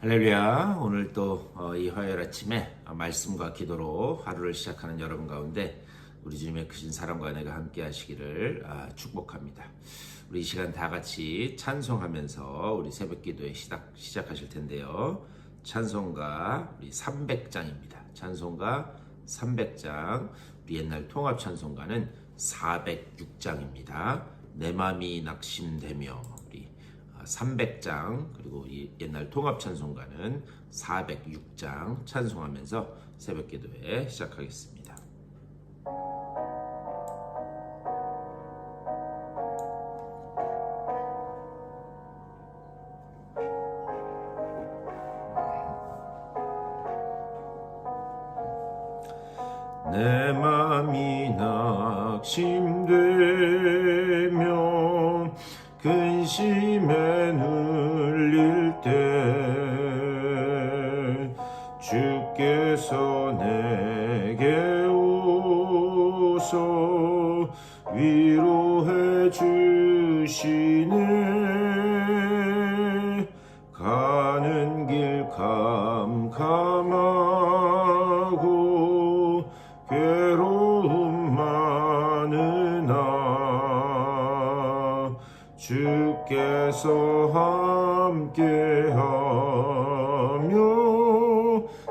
할렐루야. 오늘 또 이 화요일 아침에 말씀과 기도로 하루를 시작하는 여러분 가운데 우리 주님의 크신 사랑과 내가 함께 하시기를 아, 축복합니다. 우리 이 시간 다 같이 찬송하면서 우리 새벽 기도에 시작, 시작하실 텐데요. 찬송가 우리 300장입니다. 찬송가 300장. 우리 옛날 통합 찬송가는 406장입니다. 내 맘이 낙심되며 우리 300장 그리고 이 옛날 통합 찬송가는 406장 찬송하면서 새벽 기도회 시작하겠습니다. 내 맘이 낙심되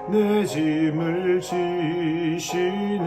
내 짐을 지시네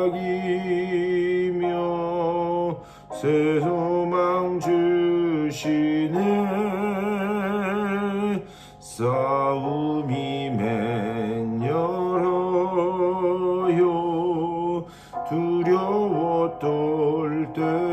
속삭이며 새 소망 주시네. 싸움이 맹렬하여 두려워 떨때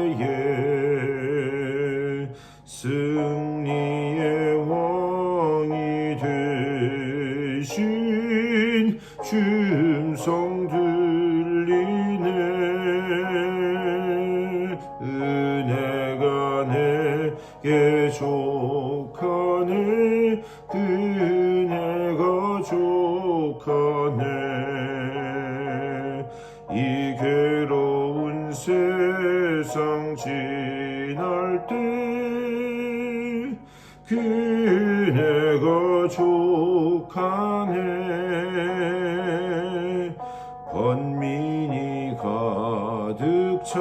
세상 지날 때 그네가 족하네. 번민이 가득 차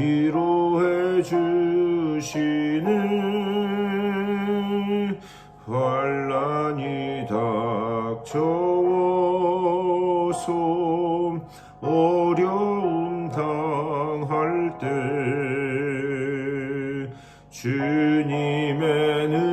위로해 주시네 환란이 닥쳐와서. 어려움 당할 때 주님의 능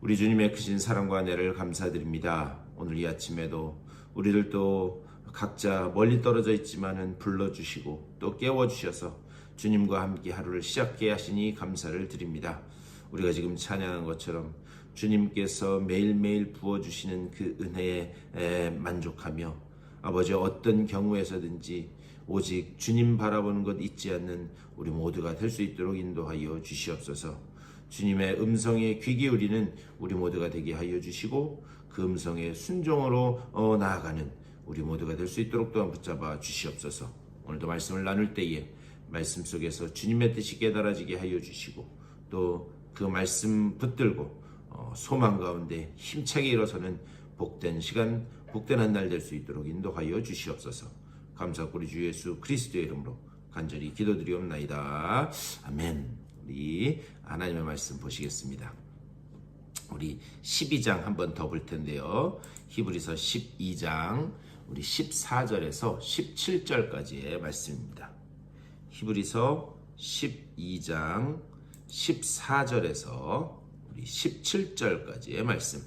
우리 주님의 크신 사랑과 은혜를 감사드립니다. 오늘 이 아침에도 우리들도 각자 멀리 떨어져 있지만은 불러주시고 또 깨워주셔서 주님과 함께 하루를 시작게 하시니 감사를 드립니다. 우리가 지금 찬양한 것처럼 주님께서 매일매일 부어주시는 그 은혜에 에, 만족하며 아버지 어떤 경우에서든지 오직 주님 바라보는 것 잊지 않는 우리 모두가 될 수 있도록 인도하여 주시옵소서. 주님의 음성에 귀 기울이는 우리 모두가 되게 하여 주시고 그 음성에 순종으로 어, 나아가는 우리 모두가 될 수 있도록 또한 붙잡아 주시옵소서. 오늘도 말씀을 나눌 때에 말씀 속에서 주님의 뜻이 깨달아지게 하여 주시고 또 그 말씀 붙들고 어, 소망 가운데 힘차게 일어서는 복된 시간, 복된 한 날 될 수 있도록 인도하여 주시옵소서. 감사하고 우리 주 예수 그리스도의 이름으로 간절히 기도드리옵나이다. 아멘. 우리 하나님의 말씀 보시겠습니다. 우리 12장 한번 더 볼 텐데요. 히브리서 12장 우리 14절에서 17절까지의 말씀입니다. 히브리서 12장 14절에서 우리 17절까지의 말씀.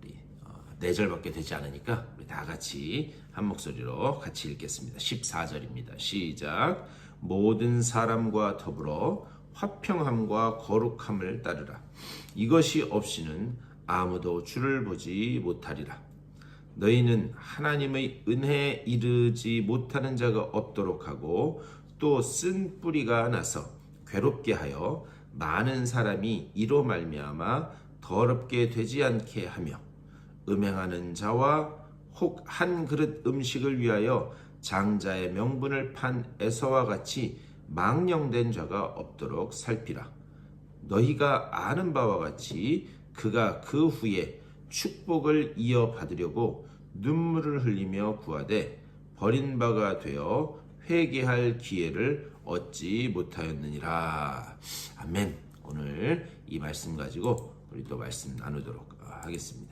우리 어, 네 절밖에 되지 않으니까 우리 다 같이 한 목소리로 같이 읽겠습니다. 14절입니다. 시작. 모든 사람과 더불어 화평함과 거룩함을 따르라. 이것이 없이는 아무도 주를 보지 못하리라. 너희는 하나님의 은혜에 이르지 못하는 자가 없도록 하고 또 쓴 뿌리가 나서 괴롭게 하여 많은 사람이 이로 말미암아 더럽게 되지 않게 하며 음행하는 자와 혹 한 그릇 음식을 위하여 장자의 명분을 판 에서와 같이 망령된 자가 없도록 살피라. 너희가 아는 바와 같이 그가 그 후에 축복을 이어받으려고 눈물을 흘리며 구하되 버린 바가 되어 회개할 기회를 얻지 못하였느니라. 아멘. 오늘 이 말씀 가지고 우리 또 말씀 나누도록 하겠습니다.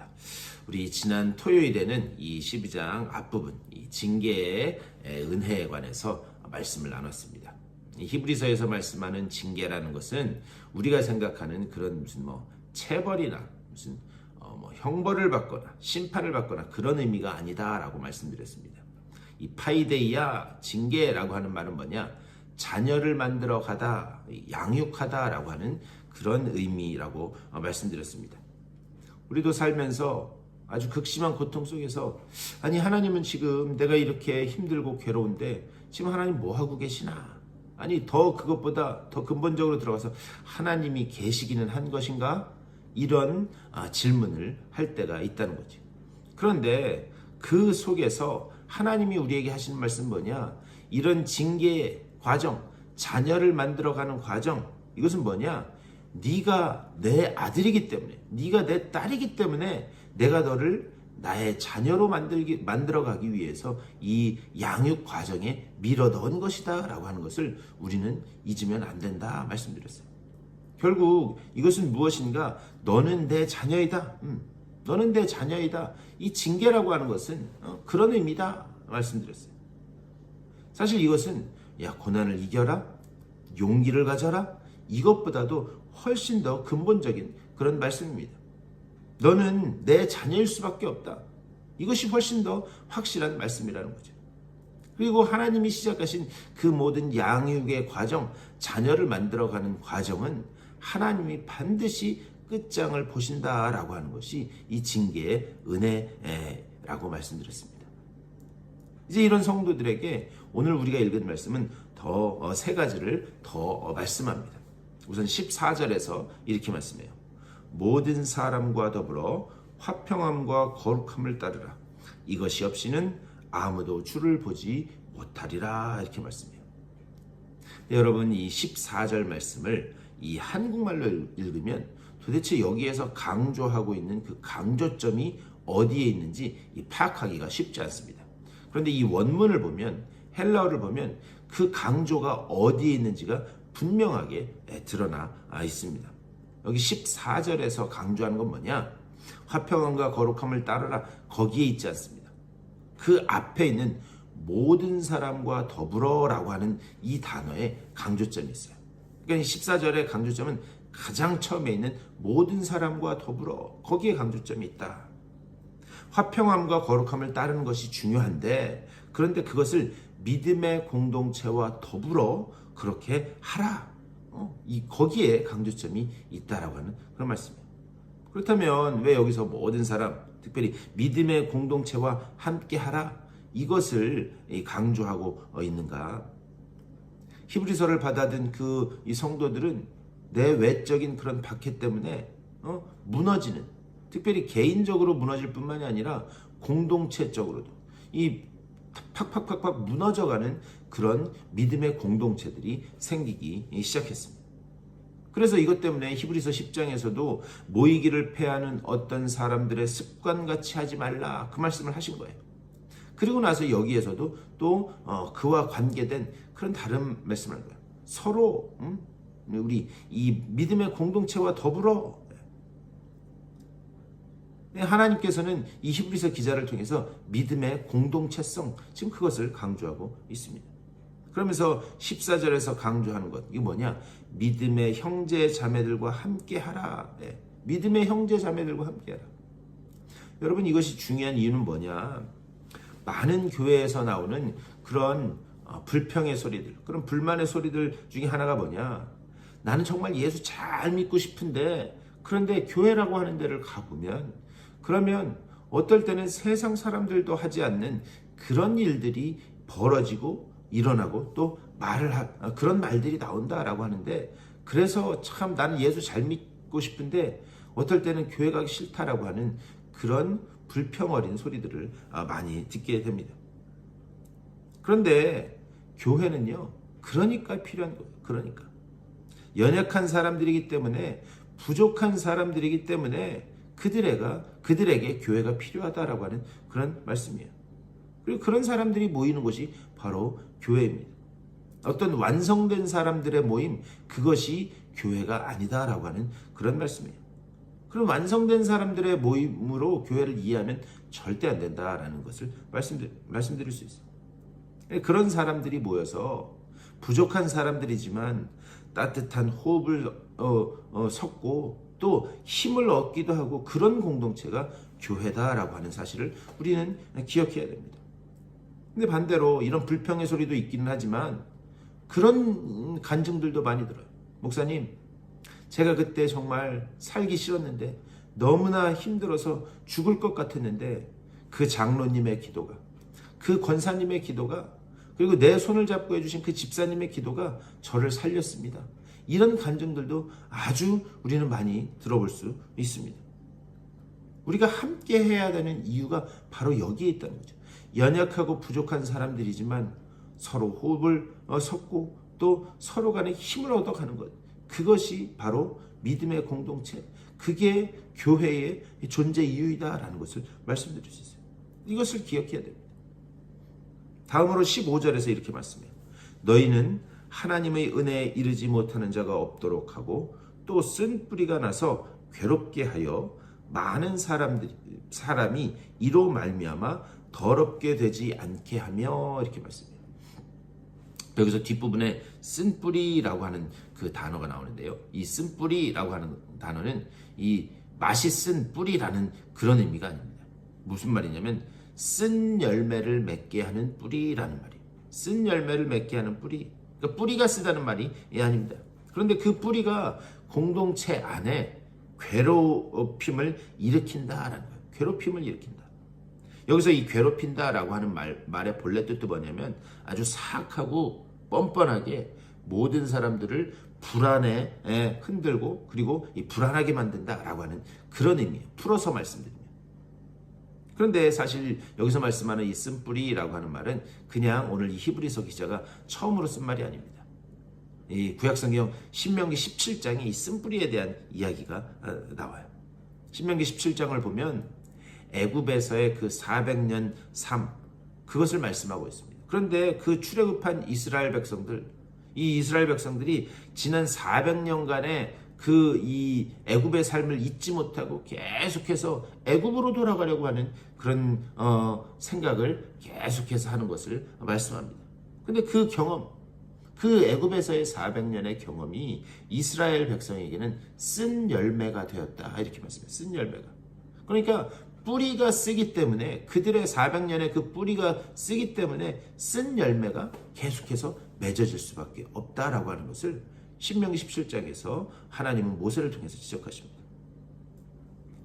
우리 지난 토요일에는 이 12장 앞부분, 이 징계의 은혜에 관해서 말씀을 나눴습니다. 이 히브리서에서 말씀하는 징계라는 것은 우리가 생각하는 그런 무슨 뭐 체벌이나 무슨 어 뭐 형벌을 받거나 심판을 받거나 그런 의미가 아니다라고 말씀드렸습니다. 이 파이데이아 징계라고 하는 말은 뭐냐? 자녀를 만들어 가다, 양육하다라고 하는 그런 의미라고 어, 말씀드렸습니다. 우리도 살면서 아주 극심한 고통 속에서 아니 하나님은 지금 내가 이렇게 힘들고 괴로운데 지금 하나님 뭐 하고 계시나? 아니 더 그것보다 더 근본적으로 들어가서 하나님이 계시기는 한 것인가? 이런 아, 질문을 할 때가 있다는 거죠. 그런데 그 속에서 하나님이 우리에게 하시는 말씀 뭐냐? 이런 징계 과정, 자녀를 만들어가는 과정, 이것은 뭐냐? 네가 내 아들이기 때문에, 네가 내 딸이기 때문에 내가 너를 나의 자녀로 만들기 만들어가기 위해서 이 양육 과정에 밀어 넣은 것이다라고 하는 것을 우리는 잊으면 안 된다 말씀드렸어요. 결국 이것은 무엇인가? 너는 내 자녀이다. 음, 너는 내 자녀이다. 이 징계라고 하는 것은 어, 그런 의미다 말씀드렸어요. 사실 이것은 야 고난을 이겨라, 용기를 가져라 이것보다도 훨씬 더 근본적인 그런 말씀입니다. 너는 내 자녀일 수밖에 없다. 이것이 훨씬 더 확실한 말씀이라는 거죠. 그리고 하나님이 시작하신 그 모든 양육의 과정, 자녀를 만들어가는 과정은 하나님이 반드시 끝장을 보신다라고 하는 것이 이 징계의 은혜라고 말씀드렸습니다. 이제 이런 성도들에게 오늘 우리가 읽은 말씀은 더 세 가지를 더 말씀합니다. 우선 14절에서 이렇게 말씀해요. 모든 사람과 더불어 화평함과 거룩함을 따르라. 이것이 없이는 아무도 주를 보지 못하리라. 이렇게 말씀해요. 네, 여러분, 이 14절 말씀을 이 한국말로 읽으면 도대체 여기에서 강조하고 있는 그 강조점이 어디에 있는지 파악하기가 쉽지 않습니다. 그런데 이 원문을 보면 헬라어를 보면 그 강조가 어디에 있는지가 분명하게 드러나 있습니다. 여기 14절에서 강조하는 건 뭐냐? 화평함과 거룩함을 따르라. 거기에 있지 않습니다. 그 앞에 있는 모든 사람과 더불어라고 하는 이 단어에 강조점이 있어요. 그러니까 14절의 강조점은 가장 처음에 있는 모든 사람과 더불어 거기에 강조점이 있다. 화평함과 거룩함을 따르는 것이 중요한데 그런데 그것을 믿음의 공동체와 더불어 그렇게 하라. 어? 이 거기에 강조점이 있다라고 하는 그런 말씀이에요. 그렇다면 왜 여기서 모든 사람, 특별히 믿음의 공동체와 함께 하라 이것을 이 강조하고 어, 있는가? 히브리서를 받아든 그 이 성도들은 내 외적인 그런 박해 때문에 어? 무너지는 특별히 개인적으로 무너질 뿐만이 아니라 공동체적으로도 이 팍팍팍팍 무너져가는 그런 믿음의 공동체들이 생기기 시작했습니다. 그래서 이것 때문에 히브리서 10장에서도 모이기를 패하는 어떤 사람들의 습관같이 하지 말라 그 말씀을 하신 거예요. 그리고 나서 여기에서도 또 어, 그와 관계된 그런 다른 말씀을 한 거예요. 서로 음? 우리 이 믿음의 공동체와 더불어 네, 하나님께서는 이 히브리서 기자를 통해서 믿음의 공동체성 지금 그것을 강조하고 있습니다. 그러면서 14절에서 강조하는 것 이게 뭐냐? 믿음의 형제 자매들과 함께 하라. 네, 믿음의 형제 자매들과 함께 하라. 여러분 이것이 중요한 이유는 뭐냐? 많은 교회에서 나오는 그런 어, 불평의 소리들, 그런 불만의 소리들 중에 하나가 뭐냐? 나는 정말 예수 잘 믿고 싶은데 그런데 교회라고 하는 데를 가보면 그러면 어떨 때는 세상 사람들도 하지 않는 그런 일들이 벌어지고 일어나고 또 말을 하, 어, 그런 말들이 나온다라고 하는데 그래서 참 나는 예수 잘 믿고 싶은데 어떨 때는 교회 가기 싫다라고 하는 그런 불평 어린 소리들을 아, 많이 듣게 됩니다. 그런데 교회는요, 그러니까 필요한 거예요. 그러니까. 연약한 사람들이기 때문에, 부족한 사람들이기 때문에 그들에가, 그들에게 교회가 필요하다라고 하는 그런 말씀이에요. 그리고 그런 사람들이 모이는 곳이 바로 교회입니다. 어떤 완성된 사람들의 모임, 그것이 교회가 아니다라고 하는 그런 말씀이에요. 그럼 완성된 사람들의 모임으로 교회를 이해하면 절대 안 된다라는 것을 말씀드, 말씀드릴 수 있어요. 그런 사람들이 모여서 부족한 사람들이지만 따뜻한 호흡을 어, 어, 섞고 또 힘을 얻기도 하고 그런 공동체가 교회다라고 하는 사실을 우리는 기억해야 됩니다. 근데 반대로 이런 불평의 소리도 있기는 하지만 그런 간증들도 많이 들어요. 목사님, 제가 그때 정말 살기 싫었는데 너무나 힘들어서 죽을 것 같았는데 그 장로님의 기도가 그 권사님의 기도가 그리고 내 손을 잡고 해주신 그 집사님의 기도가 저를 살렸습니다. 이런 간증들도 아주 우리는 많이 들어볼 수 있습니다. 우리가 함께 해야 되는 이유가 바로 여기에 있다는 거죠. 연약하고 부족한 사람들이지만 서로 호흡을 어, 섞고 또 서로 간에 힘을 얻어가는 것. 그것이 바로 믿음의 공동체. 그게 교회의 존재 이유이다라는 것을 말씀드릴 수 있어요. 이것을 기억해야 됩니다. 다음으로 15절에서 이렇게 말씀해요. 너희는 하나님의 은혜에 이르지 못하는 자가 없도록 하고 또 쓴 뿌리가 나서 괴롭게 하여 많은 사람들 사람이 이로 말미암아 더럽게 되지 않게 하며 이렇게 말씀해요. 여기서 뒷부분에 쓴 뿌리라고 하는 그 단어가 나오는데요. 이쓴 뿌리라고 하는 단어는 이 맛이 쓴 뿌리라는 그런 의미가 아닙니다. 무슨 말이냐면 쓴 열매를 맺게 하는 뿌리라는 말이에요. 쓴 열매를 맺게 하는 뿌리. 그러니까 뿌리가 쓰다는 말이 예, 아닙니다. 그런데 그 뿌리가 공동체 안에 괴롭힘을 일으킨다라는 거예요. 괴롭힘을 일으킨다. 여기서 이 괴롭힌다라고 하는 말, 말의 본래 뜻도 뭐냐면 아주 사악하고 뻔뻔하게 모든 사람들을 불안에 흔들고 그리고 불안하게 만든다라고 하는 그런 의미예요. 풀어서 말씀드립니다. 그런데 사실 여기서 말씀하는 이 쓴뿌리라고 하는 말은 그냥 오늘 이 히브리서 기자가 처음으로 쓴 말이 아닙니다. 이 구약성경 신명기 17장에 이 쓴뿌리에 대한 이야기가 어, 나와요. 신명기 17장을 보면 애굽에서의 그 400년 삶 그것을 말씀하고 있습니다. 그런데 그 출애굽한 이스라엘 백성들 이 이스라엘 백성들이 지난 400년간의 그 이 애굽의 삶을 잊지 못하고 계속해서 애굽으로 돌아가려고 하는 그런 어 생각을 계속해서 하는 것을 말씀합니다. 근데 그 경험 그 애굽에서의 400년의 경험이 이스라엘 백성에게는 쓴 열매가 되었다. 이렇게 말씀해요. 쓴 열매가. 그러니까 뿌리가 쓰기 때문에 그들의 400년의 그 뿌리가 쓰기 때문에 쓴 열매가 계속해서 맺어질 수밖에 없다라고 하는 것을 신명기 17장에서 하나님은 모세를 통해서 지적하십니다.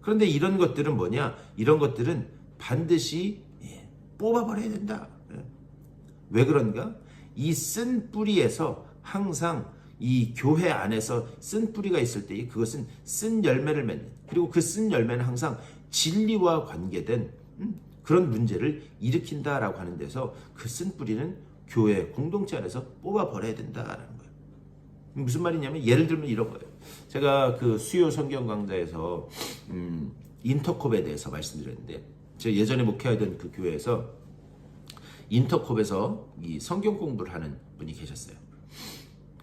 그런데 이런 것들은 뭐냐? 이런 것들은 반드시 예, 뽑아버려야 된다. 예. 왜 그런가? 이 쓴 뿌리에서 항상 이 교회 안에서 쓴 뿌리가 있을 때 그것은 쓴 열매를 맺는 그리고 그 쓴 열매는 항상 진리와 관계된 음, 그런 문제를 일으킨다라고 하는 데서 그 쓴 뿌리는 교회 공동체 안에서 뽑아버려야 된다라는 거예요. 무슨 말이냐면 예를 들면 이런 거예요. 제가 그 수요 성경 강좌에서 음, 인터콥에 대해서 말씀드렸는데 제가 예전에 목회하던 그 교회에서 인터콥에서 이 성경 공부를 하는 분이 계셨어요.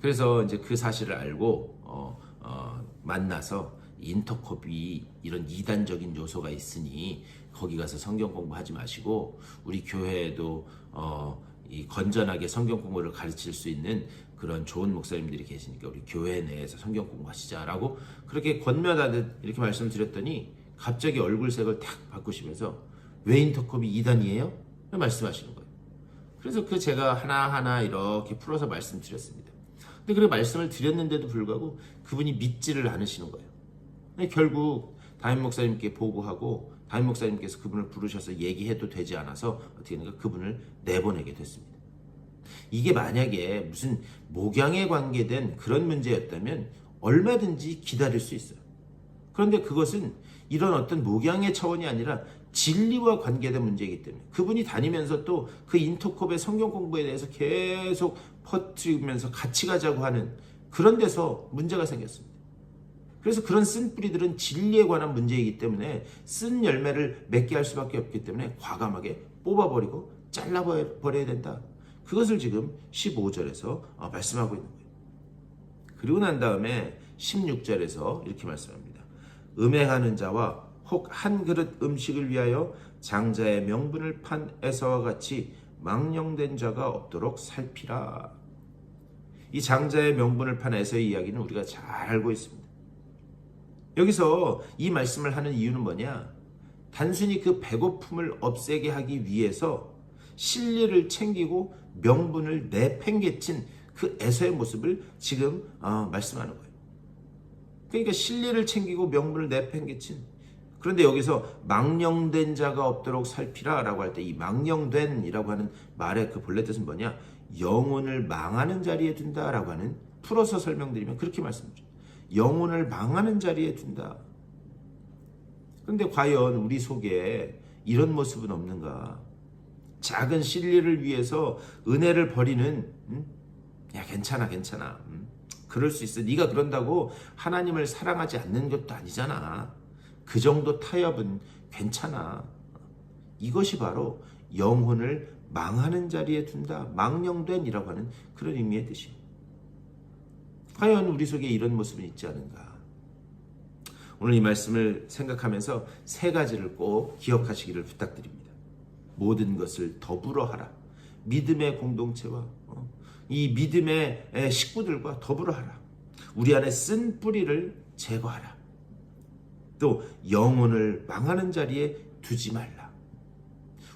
그래서 이제 그 사실을 알고 어, 어, 만나서 인터콥이 이런 이단적인 요소가 있으니 거기 가서 성경 공부하지 마시고 우리 교회에도 어, 이 건전하게 성경 공부를 가르칠 수 있는 그런 좋은 목사님들이 계시니까 우리 교회 내에서 성경 공부하시자라고 그렇게 권면하듯 이렇게 말씀을 드렸더니 갑자기 얼굴색을 탁 바꾸시면서 왜 인터컵이 이단이에요? 말씀하시는 거예요. 그래서 그 제가 하나하나 이렇게 풀어서 말씀드렸습니다. 근데 그렇게 말씀을 드렸는데도 불구하고 그분이 믿지를 않으시는 거예요. 결국 담임 목사님께 보고하고 담임 목사님께서 그분을 부르셔서 얘기해도 되지 않아서 어떻게 했는가 그분을 내보내게 됐습니다. 이게 만약에 무슨 목양에 관계된 그런 문제였다면 얼마든지 기다릴 수 있어요. 그런데 그것은 이런 어떤 목양의 차원이 아니라 진리와 관계된 문제이기 때문에 그분이 다니면서 또 그 인터컵의 성경 공부에 대해서 계속 퍼뜨리면서 같이 가자고 하는 그런 데서 문제가 생겼습니다. 그래서 그런 쓴 뿌리들은 진리에 관한 문제이기 때문에 쓴 열매를 맺게 할 수밖에 없기 때문에 과감하게 뽑아버리고 잘라버려야 된다. 그것을 지금 15절에서 어, 말씀하고 있는 거예요. 그리고 난 다음에 16절에서 이렇게 말씀합니다. 음행하는 자와 혹 한 그릇 음식을 위하여 장자의 명분을 판 에서와 같이 망령된 자가 없도록 살피라. 이 장자의 명분을 판 에서의 이야기는 우리가 잘 알고 있습니다. 여기서 이 말씀을 하는 이유는 뭐냐? 단순히 그 배고픔을 없애게 하기 위해서 신리를 챙기고 명분을 내팽개친 그 에서의 모습을 지금 어, 말씀하는 거예요. 그러니까 신리를 챙기고 명분을 내팽개친 그런데 여기서 망령된 자가 없도록 살피라 라고 할 때 이 망령된 이라고 하는 말의 그 본래 뜻은 뭐냐? 영혼을 망하는 자리에 둔다 라고 하는 풀어서 설명드리면 그렇게 말씀드려요. 영혼을 망하는 자리에 둔다. 그런데 과연 우리 속에 이런 모습은 없는가? 작은 신리를 위해서 은혜를 버리는 음? 야 괜찮아 괜찮아. 음? 그럴 수 있어. 네가 그런다고 하나님을 사랑하지 않는 것도 아니잖아. 그 정도 타협은 괜찮아. 이것이 바로 영혼을 망하는 자리에 둔다. 망령된이라고 하는 그런 의미의 뜻이에요. 과연 우리 속에 이런 모습은 있지 않은가? 오늘 이 말씀을 생각하면서 세 가지를 꼭 기억하시기를 부탁드립니다 모든 것을 더불어 하라. 믿음의 공동체와 어, 이 믿음의 식구들과 더불어 하라. 우리 안에 쓴 뿌리를 제거하라. 또 영혼을 망하는 자리에 두지 말라.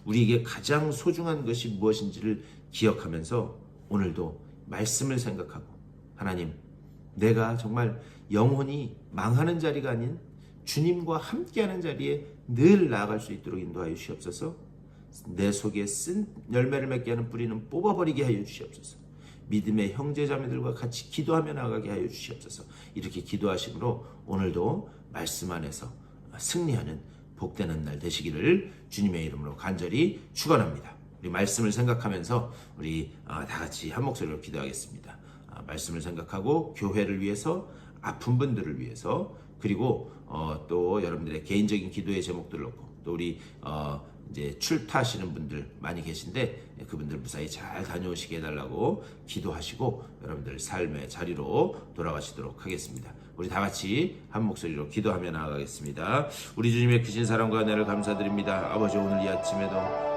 우리에게 가장 소중한 것이 무엇인지를 기억하면서 오늘도 말씀을 생각하고 하나님, 내가 정말 영혼이 망하는 자리가 아닌 주님과 함께하는 자리에 늘 나아갈 수 있도록 인도하여 주시옵소서. 내 속에 쓴 열매를 맺게 하는 뿌리는 뽑아버리게 하여 주시옵소서. 믿음의 형제자매들과 같이 기도하며 나가게 하여 주시옵소서. 이렇게 기도하심으로 오늘도 말씀 안에서 승리하는 복되는 날 되시기를 주님의 이름으로 간절히 축원합니다. 우리 말씀을 생각하면서 우리 다 같이 한 목소리로 기도하겠습니다. 말씀을 생각하고 교회를 위해서 아픈 분들을 위해서 그리고 어, 또 여러분들의 개인적인 기도의 제목들을 놓고 또 우리 어, 이제 출타하시는 분들 많이 계신데 그분들 무사히 잘 다녀오시게 해달라고 기도하시고 여러분들 삶의 자리로 돌아가시도록 하겠습니다. 우리 다 같이 한 목소리로 기도하며 나아가겠습니다. 우리 주님의 크신 사랑과 은혜를 감사드립니다. 아버지 오늘 이 아침에도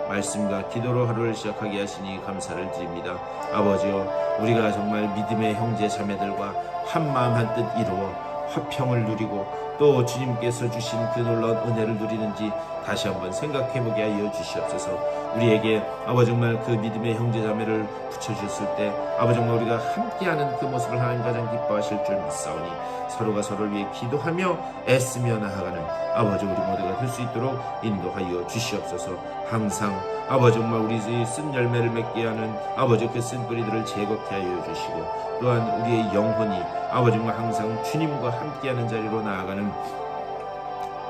말씀과 기도로 하루를 시작하게 하시니 감사를 드립니다. 아버지요 우리가 정말 믿음의 형제 자매들과 한 마음 한 뜻 이루어 화평을 누리고 또 주님께서 주신 그 놀라운 은혜를 누리는지 다시 한번 생각해 보게 하여 주시옵소서 우리에게 아버지 정말 그 믿음의 형제자매를 붙여주셨을 때 아버지 정말 우리가 함께하는 그 모습을 하나님 가장 기뻐하실 줄 믿사오니 서로가 서로를 위해 기도하며 애쓰며 나아가는 아버지 우리 모두가 될 수 있도록 인도하여 주시옵소서. 항상 아버지 정말 우리 쓴 열매를 맺게 하는 아버지 그 쓴 뿌리들을 제거케 하여 주시고 또한 우리의 영혼이 아버지 정말 항상 주님과 함께하는 자리로 나아가는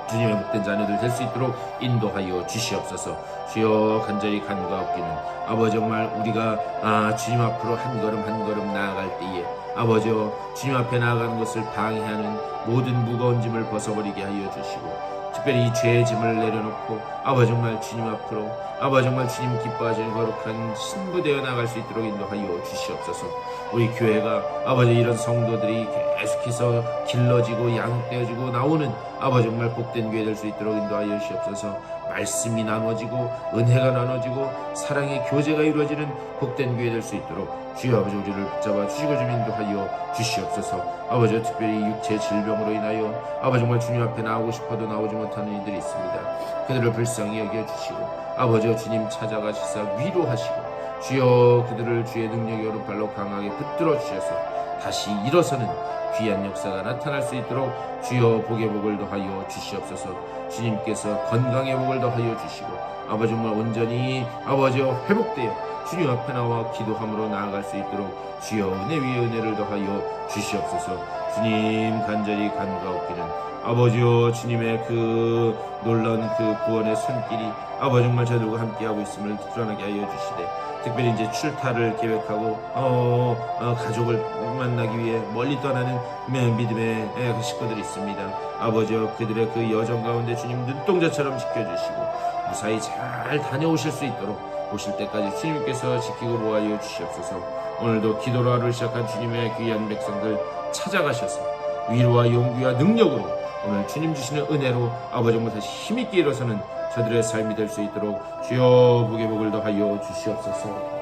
주님의 복된 자녀들 될 수 있도록 인도하여 주시옵소서. 주여 간절히 간과 없기는 아버지 정말 우리가 아, 주님 앞으로 한 걸음 한 걸음 나아갈 때에 아버지여 주님 앞에 나아가는 것을 방해하는 모든 무거운 짐을 벗어버리게 하여 주시고 특별히 이 죄의 짐을 내려놓고 아버지 정말 주님 앞으로 아버지 정말 주님 기뻐하시는 거룩한 신부 되어 나갈 수 있도록 인도하여 주시옵소서. 우리 교회가 아버지 이런 성도들이 계속해서 길러지고 양육되어지고 나오는 아버지 정말 복된 교회 될 수 있도록 인도하여 주시옵소서. 말씀이 나눠지고 은혜가 나눠지고 사랑의 교제가 이루어지는 복된 교회 될 수 있도록 주여 아버지 우리를 붙잡아 주시고 좀 인도하여 주시옵소서. 아버지 특별히 육체 질병으로 인하여 아버지 정말 주님 앞에 나오고 싶어도 나오지 못하는 이들이 있습니다. 그들을 불쌍히 여겨주시고 아버지 주님 찾아가시사 위로하시고 주여 그들을 주의 능력의 오른팔로 강하게 붙들어 주셔서 다시 일어서는 귀한 역사가 나타날 수 있도록 주여 복의 복을 더하여 주시옵소서. 주님께서 건강의 복을 더하여 주시고 아버지 정말 온전히 아버지여 회복되어 주님 앞에 나와 기도함으로 나아갈 수 있도록 주여 은혜 위에 은혜를 더하여 주시옵소서 주님 간절히 간가옵기는 아버지여 주님의 그 놀라운 그 구원의 손길이 아버지 정말 저들과 함께하고 있음을 드러나게 하여 주시되 특별히 이제 출타를 계획하고 어, 어, 가족을 만나기 위해 멀리 떠나는 믿음의 예, 식구들이 있습니다. 아버지여 그들의 그 여정 가운데 주님 눈동자처럼 지켜주시고 무사히 잘 다녀오실 수 있도록 오실 때까지 주님께서 지키고 보호하여 주시옵소서. 오늘도 기도로 하루를 시작한 주님의 귀한 백성들 찾아가셔서 위로와 용기와 능력으로 오늘 주님 주시는 은혜로 아버지 다시 힘있게 일어서는 저들의 삶이 될 수 있도록 주여 복의 복을 더하여 주시옵소서.